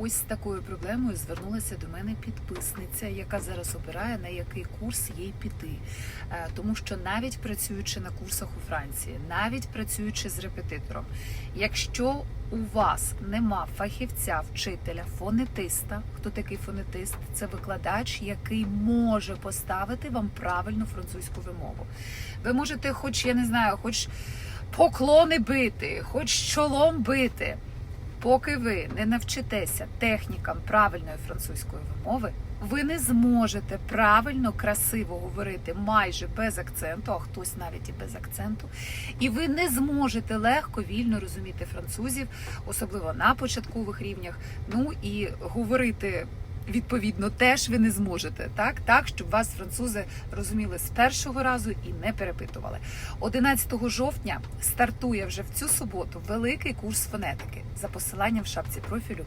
ось з такою проблемою звернулася до мене підписниця, яка зараз обирає на який курс їй піти. Е, Тому що навіть працюючи на курсах у Франції, навіть працюючи з репетитором, якщо у вас нема фахівця, вчителя, фонетиста, хто такий фонетист? Це викладач, який може поставити вам правильну французьку вимову. Ви можете, хоч я не знаю, хоч поклони бити, хоч чолом бити. Поки ви не навчитеся технікам правильної французької вимови, ви не зможете правильно, красиво говорити майже без акценту, а хтось навіть і без акценту, і ви не зможете легко вільно розуміти французів, особливо на початкових рівнях. Ну і говорити. Відповідно, теж ви не зможете так, так, щоб вас французи розуміли з першого разу і не перепитували. 11 жовтня стартує вже в цю суботу великий курс фонетики за посиланням в шапці профілю.